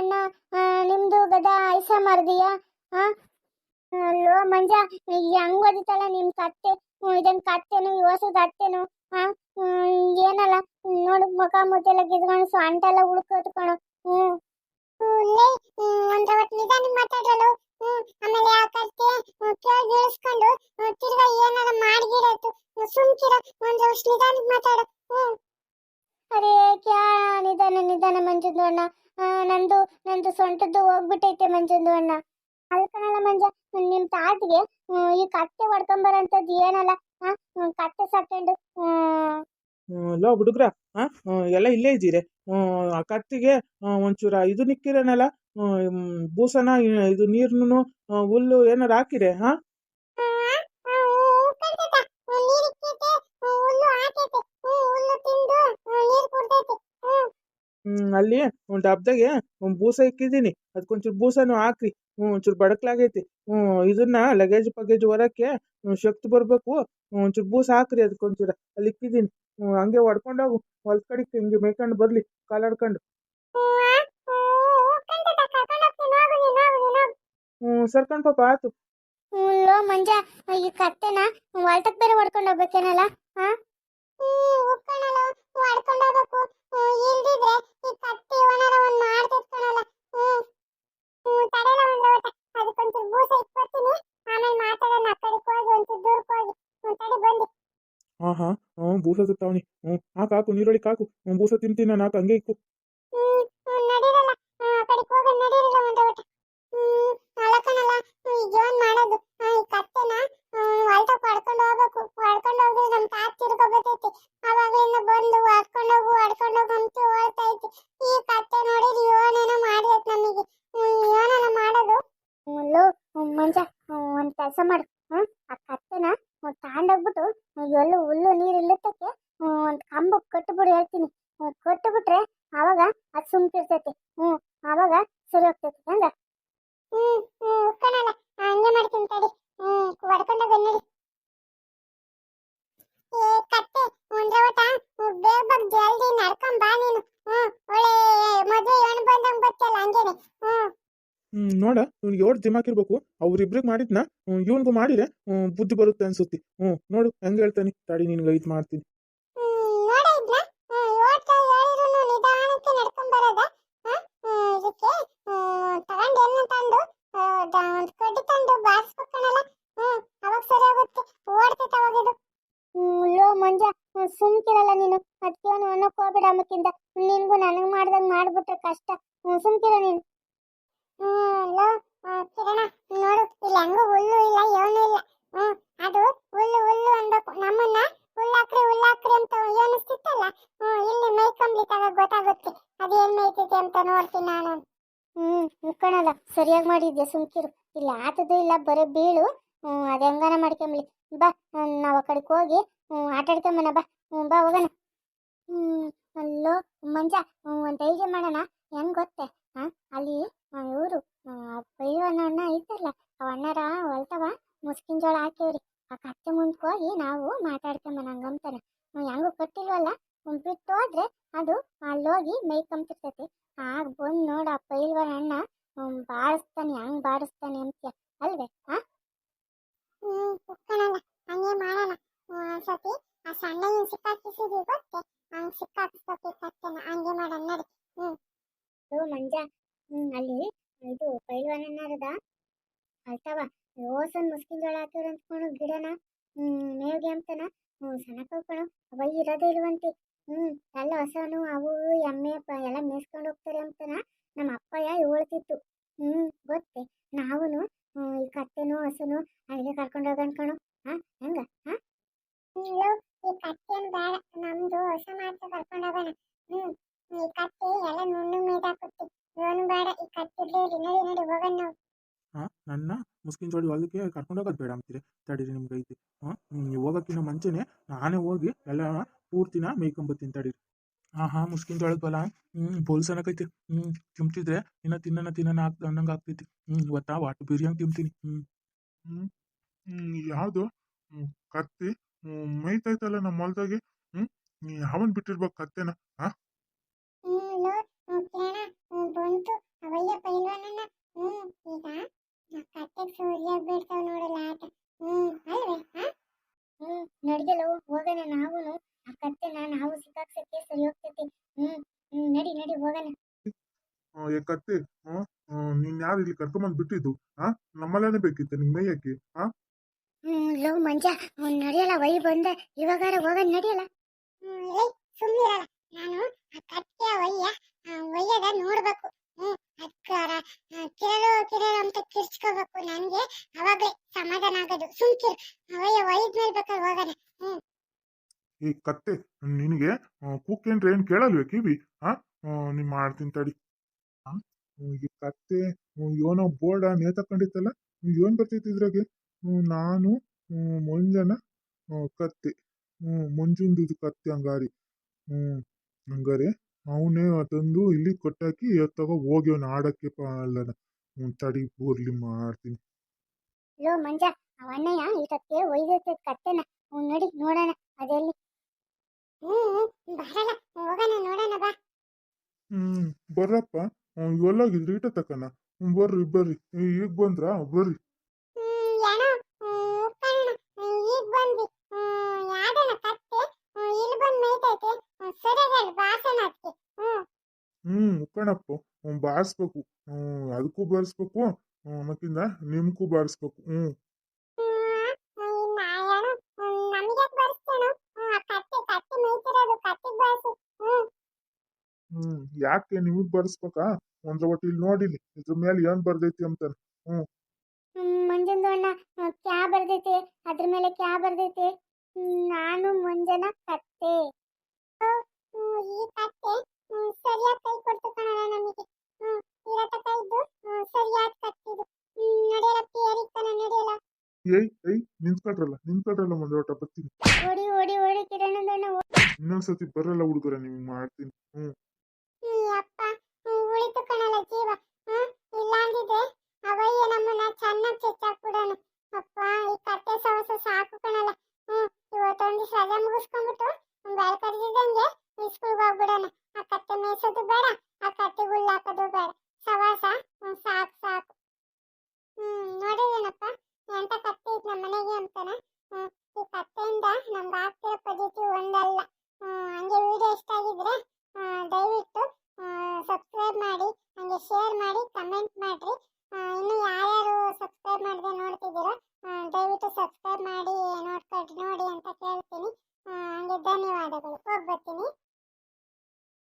ಅಣ್ಣ ನಿಮ್ದು ಗದ ಐಸ ಮಾರ್ದಿಯಾ? ಹಾ ಅಲ್ಲೋ ಮಂಜ ಹೆಂಗ್ ಓದಿತಲ್ಲ ನಿಮ್ ಕತ್ತೆ? ಇದನ್ ಕತ್ತೆನು ಯೋಸದ ಅತ್ತೆನು ಹಾ ಏನಲ್ಲ, ನೋಡು, ಮುಖ ಮುದ್ದೆಲ್ಲ ಗಿದ್ಕೊಂಡು ಸೊಂಟೆಲ್ಲ ಉಳ್ಕೊತ್ಕೊಳು ಹ್ಮ್. ಒಂದ್ರವತ್ ನಿಧಾನ ಮಾತಾಡಲು ಆಮೇಲೆ ಆ ಕತ್ತೆ ಕೆಳಗೆ ಇಳಿಸ್ಕೊಂಡು ತಿರ್ಗಾ ಏನಾರ ಮಾಡ್ಗಿಡತ್ತು ಸುಮ್ಕಿರ, ಒಂದ್ ವರ್ಷ ನಿಧಾನ ಮಾತಾಡು. ಹ್ಮ್. ಅರೇ, ಕ್ಯಾ ನಿಧಾನ ನಿಧಾನ ಮಂಜುಂದು ಅಣ್ಣ. ನಂದು ನಂದು ಸೊಂಟದ್ದು ಹೋಗ್ಬಿಟ್ಟೈತೆ ಮಂಜುಂದು ಅಣ್ಣ. ಅಲ್ಕಣಲ್ಲ ಮಂಜ, ನಿಮ್ ತಾತಿಗೆ ಈ ಕತ್ತೆ ಹೊಡ್ಕೊಂಬರಂತದ್ದು ಏನಲ್ಲ ಕತ್ತೆ ಸಾಕೊಂಡು ಲೋ ಹುಡುಗ್ರ ಎಲ್ಲ ಇಲ್ಲೇ ಇದ್ದೀರಿ. ಆ ಕತ್ತಿಗೆ ಒಂಚೂರ ಇದು ನಿಕ್ಕಿರೇನಲ್ಲ ಭೂಸನ ಇದು ನೀರ್ನು ಹುಲ್ಲು ಏನಾರು ಹಾಕಿರೆ ಹಾ ಹ್ಮ್ ಅಲ್ಲಿ ಒಂದು ಡಬ್ದಾಗೆ ಒಂದು ಬೂಸ ಇಕ್ಕಿದ್ದೀನಿ. ಅದಕ್ಕೊಂಚೂರು ಬೂಸನು ಹಾಕ್ರಿ. ಹ್ಞೂ ಒಂಚೂರು ಬಡಕ್ಲಾಗೈತಿ. ಹ್ಞೂ ಇದನ್ನ ಲಗೇಜ್ ಪಗೇಜ್ ಹೊರಕ್ಕೆ ಶಕ್ತಿ ಬರಬೇಕು. ಒಂಚೂರು ಬೂಸ ಹಾಕ್ರಿ ಅದಕ್ಕೊಂಚೂರು ಅಲ್ಲಿ ಇಕ್ಕಿದ್ದೀನಿ. ಹ್ಞೂ ಹಂಗೆ ಹೊಡ್ಕೊಂಡೋಗು ಹೊಲ್ದ ಕಡೆಗೆ ಹಿಂಗೆ ಮೇಯ್ಕೊಂಡು ಬರಲಿ. ಕಾಲಾಡ್ಕೊಂಡು. ಹ್ಞೂ ಸರ್ಕೊಂಡು ಪಾಪ ಆತು. ಲೋ ಮಂಜ ಈ ಕತ್ತೆನ ಹೊಲ್ತಕ್ ಬೇರೆ ಹೊಡ್ಕೊಂಡು ಹೋಗ್ಬೇಕೇನಲ್ಲ ಹಾ ಹೊಡ್ಕೊಂಡು ಹೋಗ್ಬೇಕು. ಇಲ್ದಿದ್ರೆ ಈ ಕತ್ತಿ ಓನರ ಒಂದ್ ಮಾಡ್ತಿತ್ ಕಣಲ್ಲ ಹ್ಮ್ ಹ್ಮ್ ತಡೆಯಲ್ಲ ಒಂದ್ ಲೋಟ ಅದಕ್ಕೊಂಚೂರು ಬೂಸ ಇಟ್ಕೊತೀನಿ ಆಮೇಲೆ ಮಾತಾಡೋಣ ಆ ಕಡೆಗೆ ಹೋಗಿ ಒಂಚೂರು ದೂರಕ್ಕೆ ಹೋಗಿ ಹ್ಮ್ ತಡಿ ಬಂದು ಹಾಂ ಹಾಂ ಹ್ಞೂ ಬೂಸ ಸುತ್ತಾವನಿ ಹ್ಞೂ ಹಾಕು ಹಾಕು ನೀರೊಳಗೆ ಹಾಕು ಹ್ಞೂ ಬೂಸ ತಿಂತೀನಿ ನಾನು ಹಾಕು ಹಂಗೆ ಇಕ್ಕು ಹ್ಮ್ ಹ್ಮ್, ನಡೀರಲ್ಲ ಹ್ಮ್, ಆ ಕಡೆಗೆ ಹೋಗಿ ನಡೀರಲ್ಲ ಒಂದ್ ಲೋಟ ಹ್ಮ್ ಅಲಕನಲ್ಲ ಈಗ ಏನ್ ಮಾಡೋದು ಆ, ಈ ಕತ್ತೆನ ಹೊಲ್ತಕ್ ಹೊಡ್ಕೊಂಡು ಹೋಗ್ಬೇಕು ಹೊಡ್ಕೊಂಡು ಹೋಗಿ ನಮ್ ತಾತ ತಿರ್ಕೊಬತ್ತೈತಿ ಅವಾಗ್ಲಿಂದ ಬಂದು ಹೊಡ್ಕೊಂಡು ಹೋಗು ಹೊಡ್ಕೊಂಡು ಹೋಗು ಅಂತ ಹೇಳ್ತಾ ಐತಿ ಈ ಕತ್ತೆ ನೋಡಿದ್ರೆ ಏನೇನೋ ಮಾಡಿದೈತ್ ನಮಗೆ ಏನೇನೋ ಮಾಡೋದು ಲೋ ಮಂಜ ಒಂದ್ ಕೆಲಸ ಮಾಡು, ಹ್ಮ್, ಆ ಕತ್ತೆನ ತಾಂಡೋಗ್ಬಿಟ್ಟು ಎಲ್ಲೂ ಹುಲ್ಲು ನೀರು ಇಲ್ಲತ್ತಕ್ಕೆ? ಒಂದು ಕಂಬ ಕಟ್ಟಿಬಿಡು ಹೇಳ್ತೀನಿ. ಕಟ್ಟಿಬಿಟ್ರೆ ಅವಾಗ ಅದು ಸುಮ್ಕಿರ್ತೈತಿ. ಹ್ಮ್ ಅವಾಗ ಸರಿ ಹೋಗ್ತೈತಿ. ಹಂಗ ಹ್ಮ್ ಹ್ಮ್ ಕಣಲ್ಲ ಹಂಗೆ ಮಾಡ್ತೀನಿ ತಡಿ ಹ್ಮ್ ಹೊಡ್ಕೊಂಡು ಬನ್ನಿ ಏ ಕತ್ತೆ ಒಂದ್ರ ಒಟ ಬೇಗ ಬೇಗ ಜಲ್ದಿ ನಡ್ಕೊಂಡ್ ಬಾ ನೀನು ಹ್ಮ್ ಒಳ್ಳೆ ಮದುವೆ ಹೆಣ್ಣು ಬಂದಂಗ್ ಬರ್ತಲ್ಲ ಹಂಗೇನೆ ಹ್ಮ್ ಹ್ಞೂ ನೋಡ ಇವ್ನಿಗೆ ಎಷ್ಟು ದಿಮಾಕಿರ್ಬೇಕು ಅವ್ರಿಬ್ರಿಗೆ ಮಾಡಿದ್ನ ಇವನ್ಗೂ ಮಾಡಿದ್ರೆ ಹ್ಮ್, ಬುದ್ಧಿ ಬರುತ್ತೆ ಅನ್ಸುತ್ತಿ. ಹ್ಞೂ ನೋಡು ಹೆಂಗೆ ಹೇಳ್ತಾನೆ. ತಡಿ ನಿನ್ಗೆ ಇದು ಮಾಡ್ತೀನಿ. ಹ್ಮ್ ಹ್ಮ್ ಹ್ಮ್ ಹ್ಮ್, ಹ್ಮ್, ಹ್ಮ್ ಹ್ಮ್ ಸುಮ್ಕಿರಲ್ಲ ನೀನು. ಅದಕ್ಕೆ ಅವನು ಹೋಗ್ಬಿಡ ಹೋಗ್ಬೇಡ ಅಮ್ಮಕ್ಕಿಂತ. ನಿನ್ಗೂ ನನಗ್ ಮಾಡ್ದಂಗ್ ಮಾಡ್ಬಿಟ್ರೆ ಕಷ್ಟ. ಹ್ಮ್ ಸುಮ್ಕಿರ ನೀನು. ಸರಿಯಾಗಿ ಮಾಡಿದ್ದೆ ಸುಮ್ಕಿರು. ಇಲ್ಲ ಆತದು ಇಲ್ಲ, ಬರೀ ಬೀಳು. ಅದ ಹೆಂಗಾನ ಮಾಡ್ಕೊಂಬಲಿ ಬಾ ನಾವು ಆ ಕಡೆಗೆ ಹೋಗಿ, ಹ್ಮ್, ಆಟ ಆಡ್ಕೊಂಬನ ಬಾ. ಬಾ, ಹೋಗೋಣ. ಹ್ಮ್ ಅಲ್ಲೋ ಮಂಜ ಒಂದ್ ಐಡಿಯಾ ಮಾಡೋಣ. ಹೆಂಗ್ ಗೊತ್ತೆ, ಹಾಂ, ಅಲ್ಲಿ ಪೈವನ ಅಣ್ಣ ಇದ್ದಲ್ಲ ಅವ ಅಣ್ಣರ ಹೊಲ್ತವ ಮುಸ್ಕಿನ ಜೋಳ ಹಾಕಿವ್ರಿ. ಆ ಕತ್ತೆ ಮುಂದಕ್ಕೆ ಹೋಗಿ ನಾವು ಮಾತಾಡ್ಕೊಂಬನ ಹಂಗಂತಾನೆ ನಾವು ಹೆಂಗೂ ಕೊಟ್ಟಿಲ್ವಲ್ಲ? ಬಿಟ್ಟು ಹೋದ್ರೆ ಅದು ಅಲ್ಲೋಗಿ ಮೈ ಮೇಯ್ಕೊಂತಿರ್ತೈತಿ ಆಗ ಬಂದು ನೋಡ ಪೈಲ್ವನ ಅಣ್ಣ ಹ್ಮ್, ಬಾರಿಸ್ತಾನೆ ಹೆಂಗ್ ಬಾರಿಸ್ತಾನೆ ಅಂತ ಅಲ್ವೇ ಹಾ ಕುಕ್ಕಣಲ್ಲ ಹಂಗೆ ಮಾಡೋಣ ಸತಿ ಆ ಸಣ್ಣ ಸಿಕ್ಕಾಕಿಸಿದ್ವಿ ಗೊತ್ತೆ? ಹಂಗ್ ಸಿಕ್ಕಾಕಿಸ್ಬೇಕು ಕತ್ತೆನ ಹಂಗೆ ಮಾಡೋಣ ನೋಡಿ. ಓ ಮಂಜ ಅಲ್ಲಿ ಇದು ಪೈಲ್ವಾನನ್ನರದ ಅಲ್ತವ ಓಸನ್ ಮುಸ್ಕಿನ ಜೋಳ ಹಾಕಿವ್ರ ಅಂದ್ಕೊಂಡು ಗಿಡನ ಮೇವ್ಗೆ ಅಂತನ ಹ್ಮ್ ಸಣ್ಣ ಕಳ್ಕೊಳು ಅವ ಇರೋದೇ ಇಲ್ವಂತೆ. ಹ್ಮ್ ಎಲ್ಲ ಹೊಸನು ಅವು ಎಮ್ಮೆ ಎಲ್ಲ ಮೇಯ್ಸ್ಕೊಂಡು ಹೋಗ್ತಾರೆ ಅಂತನ ನಮ್ಮ ಅಪ್ಪಯ್ಯ ಹೇಳ್ತಿತ್ತು ಹ್ಮ್ ಗೊತ್ತೆ ನಾವುನು ಹ್ಮ್, ಈ ಕತ್ತೆನು ಹಸುನು ಅಲ್ಲಿಗೆ ಕರ್ಕೊಂಡು ಹೋಗೋಣ ಕಣು. ಹಾ ಹೆಂಗ ಹಾ? ಈ ಕತ್ತೆನ್ ಬೇಡ ನಮ್ದು ಹೊಸ ಮಾತ್ರ ಕರ್ಕೊಂಡು ಹೋಗೋಣ. ಹ್ಮ್ ಈ ಕತ್ತೆ ಎಲ್ಲ ನುಣ್ಣು ಮೇದಾಕುತ್ತೆ ಇವನು ಬೇಡ ಈ ಕತ್ತಿರ್ಲಿ ನಡಿ ನಡಿ ಹೋಗೋಣ ನಾವು. ಹಾಂ ನನ್ನ ಮುಸ್ಕಿನ ಜೋಡಿ ಹೊಲಕ್ಕೆ ಕರ್ಕೊಂಡು ಹೋಗೋದು ಬೇಡ ಅಂತೀರಿ. ತಡೀರಿ ನಿಮ್ಗೆ ಐತಿ. ಹಾಂ ನೀವು ಹೋಗೋಕ್ಕಿಂತ ಮುಂಚೆನೆ ನಾನೇ ಹೋಗಿ ಎಲ್ಲ ಪೂರ್ತಿನ ಮೇಯ್ಕೊಂಬತ್ತೀನಿ ತಡೀರಿ. ಹಾಂ ಹಾ ಮುಸ್ಕಿನ್ ಜೋಳದ ಬಲ. ಹ್ಞೂ ಬೋಲ್ಸನಕೈತಿ ಹ್ಮ್ ತಿಂತಿದ್ರೆ ಇನ್ನ ತಿನ್ನನ ತಿನ್ನನ ಹಾಕ್ತ ಅನ್ನಂಗೆ ಆಗ್ತೈತಿ. ಹ್ಞೂ ಇವತ್ತ ವಾಟು ಬಿರಿಯಾನಿ ತಿಂತೀನಿ. ಹ್ಞೂ ಹ್ಮ್ ಹ್ಮ್ ಯಾವ್ದು? ಕತ್ತಿ. ಮೈತೈತಲ್ಲ ಮೇಯ್ತೈತಲ್ಲ ನಮ್ಮ ಹೊಲ್ದಾಗೆ. ಹ್ಮ್ ನೀ ಯಾವನ್ ಬಿಟ್ಟಿರ್ಬೇಕು ಕತ್ತೆನ. ಕಣ್ಣು ನೋಡಲ್ಲ ಆಟ ಹ್ಮ್ ಅಲ್ವೇ ಹ್ಮ್ ನಡ್ದೆಲ್ಲವು ಹೋಗೋಣ ನಾವುನು. ಆ ಕತ್ತೆನ ನಾವು ಸಿಕ್ಕಾಕ್ಸಕ್ಕೆ ಸರಿ ಹೋಗ್ತೈತಿ. ಹ್ಮ್ ಹ್ಮ್ ನಡಿ ನಡಿ ಹೋಗೋಣ. ಏ ಕತ್ತೆ ನೀನ್ ಯಾರು ಇಲ್ಲಿ ಕರ್ಕೊಂಬಂದ್ ಬಿಟ್ಟಿದ್ದು? ಹಾ ನಮ್ಮಲ್ಲೇನೆ ಬೇಕಿತ್ತು ನಿಂಗೆ ಮೈಯಕ್ಕೆ ಹ್ಮ್ ಲವ್ ಮಂಜ ನಡೆಯಲ್ಲ ವೈ ಬಂದ ಇವಾಗಾರ ಹೋಗೋಣ ನಡೆಯಲ್ಲ. ಹ್ಮ್ ಸುಮ್ಮನಿರಲ್ಲ ನಾನು ಆ ಕತ್ತೆ ಒಯ್ಯ ಒಳ್ಳೆಯದ ನೋಡ್ಬೇಕು. ಹ್ಮ್ ಅದ್ಕಾರ ಕಿರಳು ಕಿರಳು ಅಂತ ಕಿರ್ಚ್ಕೋಬೇಕು. ಅವಾಗ್ಲೇ ಸಮಾಧಾನ ಆಗೋದು. ಸುಮ್ಕಿರ್ ಒಯ್ಯ ಒಯ್ದ್ಮೇಲೆ ಬೇಕಾದ್ರೆ ಹೋಗೋಣ. ಈ ಕತ್ತೆ ನಿನಗೆ ಕೂಕೇಂದ್ರೆ ಏನು ಕೇಳಲ್ವೇ ಕಿವಿ? ಆ ನೀನ್ ಮಾಡ್ತೀನಿ ತಡಿ. ಈ ಕತ್ತೆ ಹ್ಮ್, ಏನೋ ಬೋರ್ಡ ನೇತಕೊಂಡಿತ್ತಲ್ಲ ಏನು ಬರ್ತೈತಿ ಇದ್ರಾಗೆ? ಹ್ಮ್, ನಾನು ಹ್ಮ್, ಮಂಜನ ಆ, ಕತ್ತೆ. ಹ್ಮ್ ಕತ್ತೆ ಹಂಗಾರಿ. ಹ್ಮ್ ಹಂಗಾರೆ ಅವನೇ ತಂದು ಇಲ್ಲಿ ಕೊಟ್ಟಾಕಿ ತಗೋ ಹೋಗ್ಯವನ ಆಡಕ್ಕೆ ಅಲ್ಲ ಹ್ಮ್ ತಡಿ ಬೋರ್ಲಿ ಮಾಡ್ತೀನಿ. ಲೋ ಮಂಜ ಅವ ಈ ಇದಕ್ಕೆ ಒಯ್ದೈತೆ ಕತ್ತೆನ ನಡಿ ನೋಡೋಣ ಅದೆಲ್ಲಿ? ಹ್ಮ್ ಬರಲ್ಲ ಹೋಗೋಣ ನೋಡೋಣ ಬಾ. ಹ್ಮ್ ಬರ್ರಪ್ಪ. ಎಲ್ಲೋಗಿದ್ರಿ ತಕನ. ಬರ್ರಿ ಬರ್ರಿ. ಈಗ ಬಂದ್ರಾ? ಬರ್ರಿ. ಹ್ಮ್ ಕಣಪ್ಪ. ಬಾರಿಸ್ಬೇಕು. ಹ್ಮ್ ಅದಕ್ಕೂ ಬಾರಿಸ್ಬೇಕು. ಹ್ಮ್ ಮತ್ತಿಂದ ನಿಮ್ಗೂ ಬಾರಿಸ್ಬೇಕು ಹ್ಮ್ ಹ್ಮ್ ಯಾಕೆ ನಿಮಗ್ ಬಾರಿಸ್ಬೇಕಾ ಒಂದ್ರ ಒಟ್ಟು ಇಲ್ಲಿ ನೋಡಿಲಿ ಇದ್ರ ಮೇಲೆ ಏನ್ ಬರ್ದೈತಿ ಅಂತಾನೆ ಮಂಜಂದು ಅಣ್ಣ ಕ್ಯಾ ಬರ್ದೈತೆ ಅದ್ರ ಮೇಲೆ ಕ್ಯಾ ಬರ್ದೈತೆ ನಾನು ಮಂಜನ ಕತ್ತೆ ಈ ಕತ್ತೆ ಸರಿಯಾಗಿ ಏಯ್ ಏಯ್ ನಿಂತ್ಕೊಟ್ರಲ್ಲ ಒಂದ್ ಒಟ್ಟ ಬರ್ತೀನಿ. ಓಡಿ ಓಡಿ ಓಡಿ ಕಿರಣದಣ್ಣ ಇನ್ನೊಂದ್ಸತಿ ಬರಲ್ಲ ಹುಡುಗರ ನಿಮ್ಗೆ ಮಾಡ್ತೀನಿ. ಹ್ಮ್. ಅಪ್ಪ ಉಳಿತು ಕಣಲ್ಲ ಜೀವ. ಹ್ಮ್ ಇಲ್ಲ ಅಂದಿದ್ರೆ ಅವಯ್ಯ ನಮ್ಮನ್ನ ಚೆನ್ನಾಗಿ ಚೆಚ್ಚಾಕ್ಬಿಡೋಣ ಅಪ್ಪ ಈ ಕತ್ತೆ ಸವಸ ಸಾಕು ಕಣಲ್ಲ. ಹ್ಮ್ ಇವತ್ತೊಂದು ರಜೆ ಮುಗಿಸ್ಕೊಂಡ್ಬಿಟ್ಟು ಬೆಳ ಕರೆದಿದ್ದಂಗೆ ಸ್ಕೂಲ್ಗೆ ಹೋಗ್ಬಿಡೋಣ. ಆ ಕತ್ತೆ ಮೇಯ್ಸೋದು ಬೇಡ ಆ ಕತ್ತೆ ಹುಲ್ಲು ಹಾಕೋದು ಬೇಡ. ಸವಾಸ ಸಾಕು ಸಾಕು. ಹ್ಮ್ ನೋಡಿದೇನಪ್ಪ ಎಂತ ಕತ್ತೆ ಇತ್ತು ನಮ್ಮ ಮನೆಗೆ ಅಂತಾನೆ? ಈ ಕತ್ತೆಯಿಂದ ನಮ್ಗೆ ಆಗ್ತಿರೋ ಪಾಸಿಟಿವ್ ಒಂದಲ್ಲ. ಹಂಗೆ ವಿಡಿಯೋ ಇಷ್ಟ ಆಗಿದ್ರೆ ದಯವಿಟ್ಟು ಸಬ್ಸ್ಕ್ರೈಬ್ ಮಾಡಿ, ಹಂಗೆ ಶೇರ್ ಮಾಡಿ.